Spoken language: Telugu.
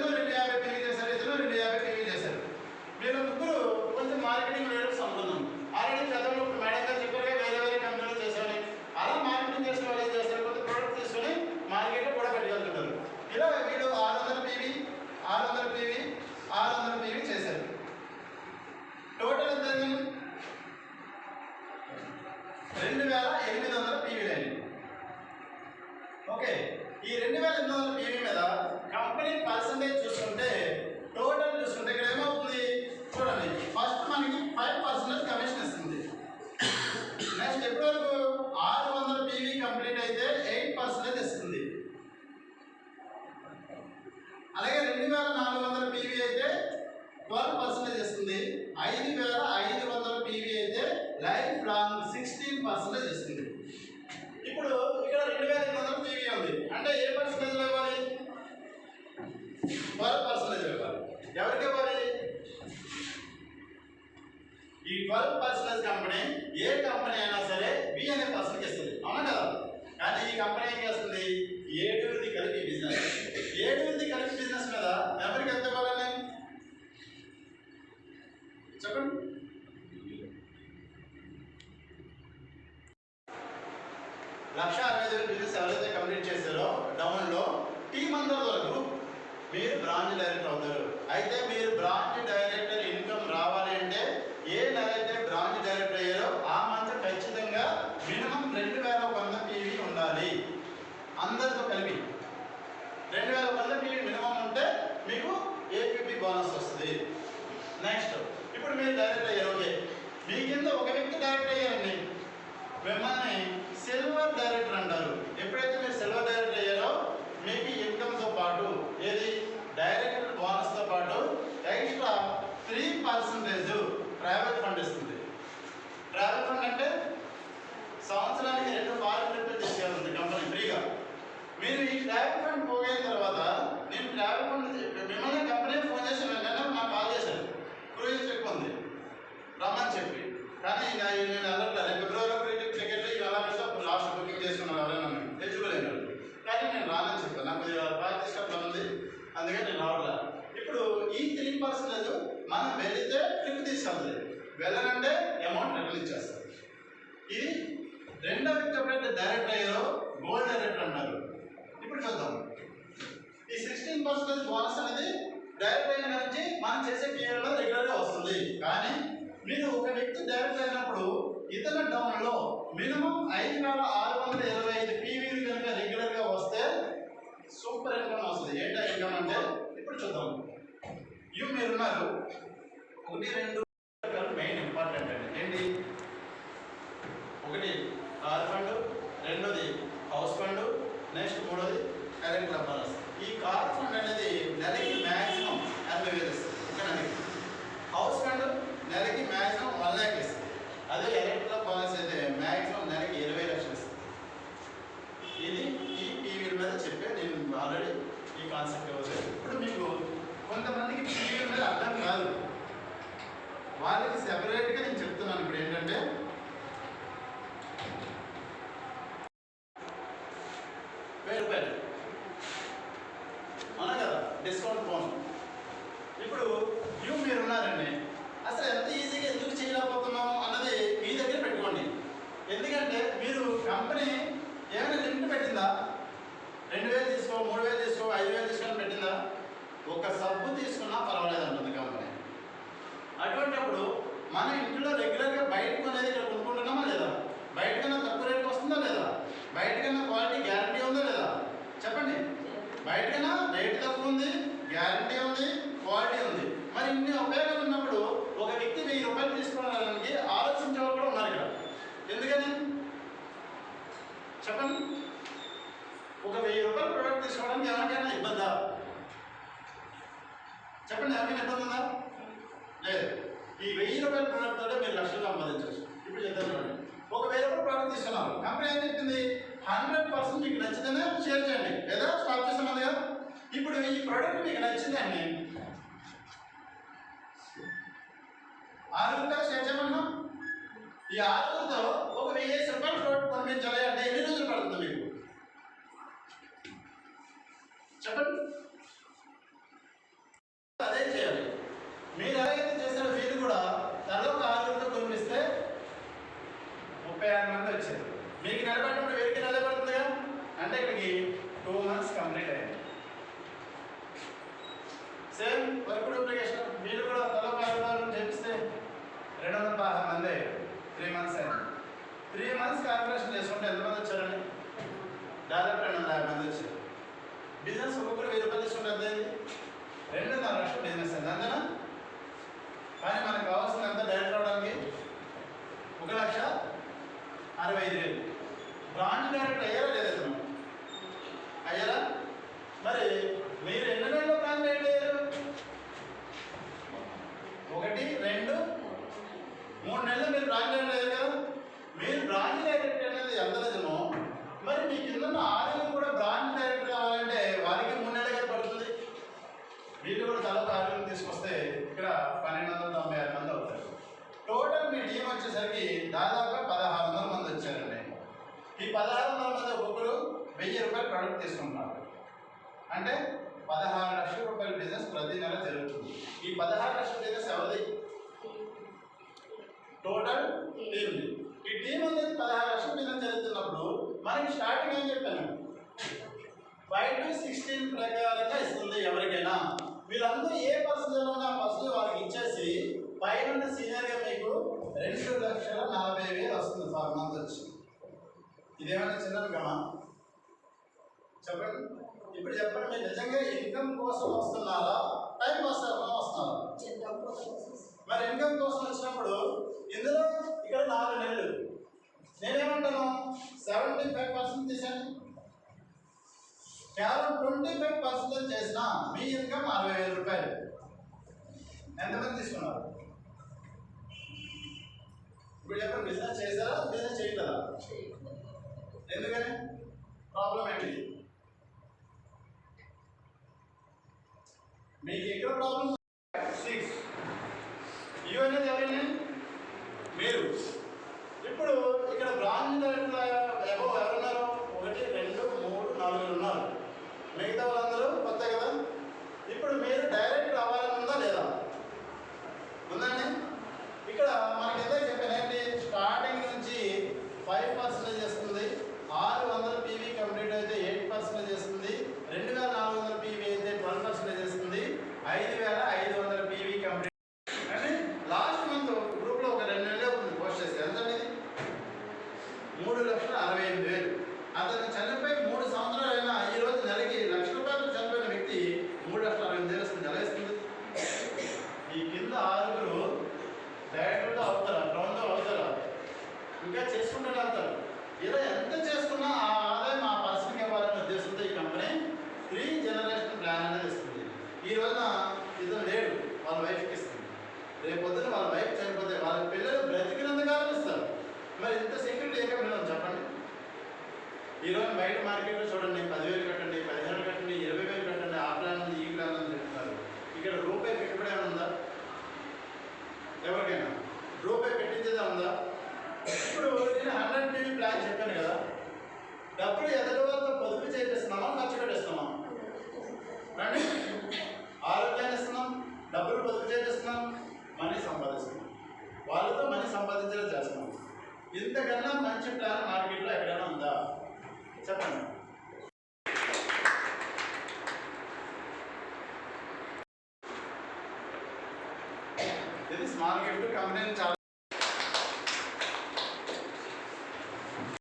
ఇతను రెండు యాభై పెళ్ళి చేశారు ఇతను రెండు యాభై పెళ్ళి చేశారు వీళ్ళ ముగ్గురు కొంచెం మార్కెటింగ్ లీడర్స్ సంబంధం ఆల్రెడీ చదవడం మేడం గారు చెప్పారుగా వేరే వేరే కంపెనీలు చేశామని అలా మార్కెటింగ్ చేసిన వాళ్ళు ఏం చేస్తారు? కొంత ప్రోడక్ట్ తీసుకొని మార్కెట్లో కూడా పెట్టగలుగుతారు ఇలా వీళ్ళు ఆరు వందల పీవీ ఆరు వందల పీవీ ఆరు వందల పీవీ చేశారు టోటల్ ఎంత అయింది? రెండు వేల ఎనిమిది వందల పీవీలు అయింది ఓకే ఈ రెండు వేల ఎనిమిది వందల పీవీ మీద కంపెనీ పర్సంటేజ్ చూసుకుంటే టోటల్ చూసుకుంటే ఇక్కడ ఏమవుతుంది చూడండి ఫస్ట్ మనకి ఫైవ్ పర్సెంటేజ్ కమిషన్ ఇస్తుంది నెక్స్ట్ ఎప్పటి వరకు ఆరు వందల పీవీ కంప్లీట్ అయితే ఎయిట్ పర్సెంటేజ్ ఇస్తుంది అలాగే రెండు వేల నాలుగు వందల పీవీ అయితే ట్వెల్వ్ పర్సెంటేజ్ ఇస్తుంది ఐదు వేల ఐదు వందల పీవీ అయితే లైఫ్ లాంగ్ సిక్స్టీన్ పర్సెంటేజ్ ఇస్తుంది ఇప్పుడు ఇక్కడ రెండు వేల ఎనిమిది వందల పీవీ ఉంది. అంటే ఏ పర్సెంటేజ్ ఇవ్వాలి? ట్వెల్వ్ పర్సెంటేజ్ ఇవ్వాలి. ఎవరికి ఇవ్వాలి? ఈ ట్వెల్వ్ పర్సెంటేజ్ కంపెనీ ఏ కంపెనీ అయినా సరే బి అనే పర్సన్కి ఇస్తుంది. అవునా కదా? కానీ ఈ కంపెనీ ఏం చేస్తుంది ఏడుగురిది కలిపి బిజినెస్ ఏడుగురిది కలిపి బిజినెస్ మీద ఎవరికి ఎంత ఇవ్వాలని చెప్పండి లక్ష అరవై ఐదు వేల బిజినెస్ ఎవరైతే కంప్లీట్ చేశారో డౌన్లో టీం అందరూ గ్రూప్ మీరు బ్రాంచ్ డైరెక్టర్ అవుతారు. అయితే మీరు బ్రాంచ్ డైరెక్టర్ ఇన్కమ్ రావాలి అంటే ఏ అయితే బ్రాంచ్ డైరెక్టర్ అయ్యారో ఆ మంత్ ఖచ్చితంగా మినిమం రెండు వేల వంద పీవీ ఉండాలి. అందరితో కలిపి. రెండు వేల వంద పీవీ మినిమం ఉంటే మీకు ఏపీపీ బోనస్ వస్తుంది. నెక్స్ట్ ఇప్పుడు మీరు డైరెక్టర్ అయ్యారు ఓకే. మీ కింద ఒక వ్యక్తి డైరెక్ట్ అయ్యారండి. మిమ్మల్ని సిల్వర్ డైరెక్టర్ అంటారు. ఎప్పుడైతే మీరు సిల్వర్ డైరెక్టర్ అయ్యారో మీకు ఇన్కమ్తో పాటు ఏది? డైరెక్టర్ బోనస్తో పాటు extra three percentage private fund ఇస్తుంది ప్రైవేట్ ఫండ్ అంటే సంవత్సరానికి రెండు ఫారెన్ ట్రిప్లు తీసుకెళ్తుంది కంపెనీ ఫ్రీగా మీరు ఈ ట్రావెల్ ఫండ్ పోగైన తర్వాత నేను ట్రావెల్ ఫండ్ మిమ్మల్ని కంపెనీ ఫోన్ చేసి వెంటనే నాకు కాల్ చేశాను క్రూయిజ్ ట్రిప్ ఉంది రమ్మని చెప్పి కానీ ఇంకా ఈ నేను వెళ్ళట్లేదు ఫిబ్రవరిలో క్రికెట్ క్రికెట్ ఇవి ఎలా పెడితే అప్పుడు లాస్ట్ బుకింగ్ చేసుకున్నాను ఎవరైనా నన్ను తెచ్చుకోలేను కానీ నేను రానని చెప్పాను నాకు కొద్దిగా ప్రాక్టీస్ కట్టడం ఉంది అందుకని నేను రావట్లేదు ఇప్పుడు ఈ త్రీ పర్సెంటేజ్ మనం వెళితే ట్రిప్ వెళ్ళనంటే అమౌంట్ రిటర్న్ ఇచ్చేస్తారు ఇది రెండవ వ్యక్తి ఎప్పుడైతే డైరెక్ట్ అయ్యారో గోల్డ్ డైరెక్టర్ అంటారు. ఇప్పుడు చూద్దాం. ఈ సిక్స్టీన్ పర్సెంటేజ్ బోనస్ అనేది డైరెక్ట్ అయిన నుంచి మనం చేసే పీరియడ్లో రెగ్యులర్గా వస్తుంది. కానీ మీరు ఒక వ్యక్తి డైరెక్ట్ అయినప్పుడు ఇతర డౌన్లో మినిమం ఐదు వేల ఆరు వందల ఇరవై ఐదు పీవీలు కనుక రెగ్యులర్గా వస్తే సూపర్ ఇన్కమ్ వస్తుంది. ఏంటో ఇన్కమ్ అంటే? ఇప్పుడు చూద్దాం. ఇవి మీరున్నారు ఒకటి రెండు మెయిన్ ఇంపార్టెంట్ అండి ఏంటి ఒకటి కార్ ఫండ్ రెండోది హౌస్ ఫండ్ నెక్స్ట్ మూడోది కరెంట్ క్లబ్ ఈ కార్ ఫండ్ అనేది నెలకి మ్యాక్సిమం ఎనభై వేలు ఇస్తుంది. హౌస్ ఫండ్ నెలకి మ్యాక్సిమం వన్ ల్యాక్ ఇస్తుంది. అదే కరెంట్ పాలసీ అయితే మ్యాక్సిమం నెలకి ఇరవై లక్షలు ఇస్తుంది. ఇది ఈ టీవీల మీద చెప్పే నేను ఆల్రెడీ ఈ కాన్సెప్ట్ ఇవ్వలేదు. ఇప్పుడు మీకు కొంతమందికి టీవీల మీద అర్థం కాదు. వాళ్ళకి సెపరేట్గా నేను చెప్తున్నాను ఇప్పుడు ఏంటంటే వెయ్యి రూపాయలు అవునా కదా డిస్కౌంట్ ఫోన్ ఇప్పుడు యూ మీరు ఉన్నారండి అసలు ఎంత ఈజీగా ఎందుకు చేయలేకపోతున్నాం అన్నది మీ దగ్గర పెట్టుకోండి ఎందుకంటే మీరు కంపెనీ ఏమైనా లిమిట్ పెట్టిందా రెండు వేలు తీసుకో మూడు వేలు తీసుకో ఐదు వేలు తీసుకొని పెట్టిందా? ఒక సబ్బు తీసుకున్నా పర్వాలేదు అంటుంది కంపెనీ అటువంటిప్పుడు మన ఇంట్లో రెగ్యులర్గా బయట కొనేది ఇక్కడ కొనుక్కుంటున్నామా లేదా? బయట కన్నా తక్కువ రేట్కి వస్తుందా లేదా? బయట కన్నా క్వాలిటీ గ్యారంటీ ఉందా లేదా? చెప్పండి. బయట కన్నా రేట్ తక్కువ ఉంది గ్యారంటీ ఉంది క్వాలిటీ ఉంది. మరి ఇన్ని ఉపయోగాలు ఉన్నప్పుడు ఒక వ్యక్తి వెయ్యి రూపాయలు తీసుకోవడానికి ఆలోచించే వాళ్ళు కూడా ఉన్నారు ఇక్కడ. ఎందుకని? చెప్పండి. ఒక వెయ్యి రూపాయలు ప్రోడక్ట్ తీసుకోవడానికి ఎవరికైనా ఇబ్బందా? చెప్పండి ఎవరికైనా ఇబ్బంది ఉందా? లేదు. ఈ వెయ్యి రూపాయల ప్రోడక్ట్ తోటే మీరు లక్షలు సంపాదించవచ్చు. ఇప్పుడు చెప్తాను చూడండి. ఒక వెయ్యి రూపాయల ప్రోడక్ట్ తీసుకున్నారు. కంపెనీ ఏం చెప్పింది హండ్రెడ్ పర్సెంట్ మీకు నచ్చితేనే షేర్ చేయండి. లేదా స్టాప్ చేస్తున్నది కదా. ఇప్పుడు ఈ ప్రోడక్ట్ మీకు నచ్చిందండి రూపాయలు షేర్ చేయమన్నా? ఈ ఆరుగురితో ఒక వెయ్యి రూపాయలు ప్రోడక్ట్ పంపించాలి అంటే ఎన్ని రోజులు పడుతుంది మీకు? చెప్పండి అదే చేయాలి మీరు ఎలాగైతే చేసిన వీరు కూడా తలో ఒక ఆరుగురితో పంపిస్తే ముప్పై ఆరు మంది వచ్చారు మీకు నిలబడినప్పుడు వీరికి నిలబడుతుందిగా అంటే ఇక్కడికి టూ మంత్స్ కంప్లీట్ అయింది సేమ్ వర్క్ డూప్లికేషన్ మీరు కూడా తలో ఆరుగురు చేపిస్తే రెండు వందల పదహారు మంది అయ్యారు త్రీ మంత్స్ అయింది త్రీ మంత్స్ కార్పొరేషన్ చేసుకుంటే ఎంతమంది వచ్చారండి దాదాపు రెండు వందల యాభై మంది వచ్చారు బిజినెస్ ఒక్కొక్కరు వెయ్యి రూపాయలు తీసుకుంటే ఎంత అయింది రెండున్నర లక్షల బిజినెస్ అండి అంతేనా కానీ మనకు కావాల్సింది ఎంత డైరెక్ట్ అవడానికి ఒక లక్ష అరవై ఐదు వేలు. బ్రాండ్ డైరెక్టర్ అయ్యారా లేదా ఇతను? అయ్యారా? మరి మీరు ఎన్ని నెలలు బ్రాండ్ డైరెక్ట్ అయ్యారు? ఒకటి రెండు మూడు నెలలు మీరు బ్రాండ్ డైరెక్ట్ అయ్యారు కదా. మీరు బ్రాండ్ డైరెక్టర్ అనేది ఎంత మరి మీ కింద ఆయన కూడా బ్రాండ్ డైరెక్టర్ కావాలంటే వారికి మూడు నెలలుగా పడుతుంది వీళ్ళు కూడా తల ఆరుగురు తీసుకొస్తే ఇక్కడ పన్నెండు వందల తొంభై ఆరు మంది అవుతారు టోటల్ మీ టీం వచ్చేసరికి దాదాపుగా పదహారు వందల మంది వచ్చారండి. ఈ పదహారు వందల మంది ఒక్కొక్కరు వెయ్యి రూపాయలు ప్రొడక్ట్ తీసుకుంటున్నారు. అంటే పదహారు లక్షల రూపాయల బిజినెస్ ప్రతి నెల జరుగుతుంది. ఈ పదహారు లక్షల బిజినెస్ ఎవరిది? టోటల్ టీమ్ ఈ టీం అనేది పదహారు లక్షల బిజినెస్ జరుగుతున్నప్పుడు మనకి స్టార్టింగ్ ఏం చెప్పాను? ఫైవ్ టు సిక్స్టీన్ ప్రకారంగా ఇస్తుంది ఎవరికైనా. వీళ్ళందరూ ఏ పర్సన్ ఉన్న పర్సెంట్ వాళ్ళకి ఇచ్చేసి పైన సీనియర్గా మీకు రెండు లక్షల నలభై వేలు వస్తుంది ఫర్ మంత్ వచ్చి. ఇదేమైనా చిన్న గమా చెప్పండి. ఇప్పుడు చెప్పండి మీరు నిజంగా ఇన్కమ్ కోసం వస్తున్నారా? టైం పాస్ కోసం వస్తున్నారా? మరి ఇన్కమ్ కోసం వచ్చినప్పుడు ఇందులో ఇక్కడ నాలుగు నెలలు. నేనేమంటాను? సెవెంటీ ఫైవ్ పర్సెంట్ తీసాను కేవలం ట్వంటీ ఫైవ్ పర్సెంట్ చేసిన మీ ఇన్కమ్ అరవై వేల రూపాయలు. ఎంతమంది తీసుకున్నారు? ఇప్పుడు చెప్పండి బిజినెస్ చేశారా? బిజినెస్ చేయగలరా ఎందుకని? ప్రాబ్లం ఏంటి? మీకు ఎక్కడ ప్రాబ్లం సిక్స్ ఇవన్నీ అనేది మీరు. ఇప్పుడు ఇక్కడ బ్రాంచ్ డైరెక్టర్ ఎవరున్నారు? ఒకటి రెండు మూడు నాలుగు ఉన్నారు. మిగతా వాళ్ళందరూ కొత్త కదా? ఇప్పుడు మీరు డైరెక్ట్ రావాలని ఉందా లేదా? ఉందండి? ఇక్కడ మనకి ఎంత చెప్పాను ఏంటి? స్టార్టింగ్ నుంచి ఫైవ్ పర్సెంటేజ్ వస్తుంది ఆరు వందల పీవీ కంప్లీట్ అయితే ఎయిట్ పర్సెంటేజ్ వస్తుంది రెండు వేల నాలుగు వందల పీవీ అయితే ట్వెల్వ్ పర్సెంటేజ్ వస్తుంది ఐదు వేల ఐదు వందల పీవీ కంప్లీట్ అంటే లాస్ట్ మంత్ గ్రూప్లో ఒక రెండు నెలలే ఉంది పోస్ట్ చేస్తే ఎంత ఇది మూడు లక్షల అరవై ఎనిమిది వేలు అతను చనిపోయి మూడు సంవత్సరాలు అయినా ఈ రోజు నెలకి లక్ష రూపాయలు చనిపోయిన వ్యక్తి మూడు లక్షల అరవై ఎనిమిది వేలు వస్తుంది నెల ఇస్తుంది ఈ కింద ఆరుగురు డైరెక్టర్గా అవుతారా గ్రౌండ్లో అవుతారా ఇంకా చేసుకుంటూనే వెళ్తారు ఇలా ఎంత చేసుకున్నా ఆ ఆదాయం ఆ పర్సన్కి ఇవ్వాలనే ఉద్దేశంతో ఈ కంపెనీ త్రీ జనరేషన్ ప్లాన్ అనేది ఇస్తుంది ఈ రోజున ఇతను లేడు వాళ్ళ వైఫ్కి ఇస్తుంది రేపు పొద్దున వాళ్ళ వైఫ్ చనిపోతే వాళ్ళ పిల్లలు బ్రతికినందుకు కాలం ఇస్తారు. మరి ఇంత సెక్యూరిటీ ఏ కంపెనీలో చెప్పండి. ఈ రోజు బయట మార్కెట్లో చూడండి పదివేలు కట్టండి పదిహేను కట్టండి ఇరవై వేలు కట్టండి ఆ ప్లాన్ ఉంది ఈ ప్లాన్ ఉంది చెప్తారు ఇక్కడ రూపాయి పెట్టుబడి ఏమైనా ఉందా? ఎవరికైనా? రూపాయి పెట్టించేదా ఉందా? ఇప్పుడు నేను హండ్రెడ్ టీవీ ప్లాన్ చెప్పాను కదా. డబ్బులు ఎదుటి వాళ్ళతో పొదుపు చేపిస్తున్నామా ఖర్చు పెట్టేస్తున్నామా రండి ఆరోగ్యాన్ని ఇస్తున్నాం డబ్బులు పొదుపు చేపిస్తున్నాం మనీ సంపాదిస్తున్నాం వాళ్ళతో మనీ సంపాదించేలా చేస్తున్నాం ఇంతకన్నా మంచి ప్లాన్ మార్కెట్లో ఎక్కడైనా ఉందా? చెప్పండి. ఇది స్మాల్ గిఫ్ట్ కంపెనీ చాలా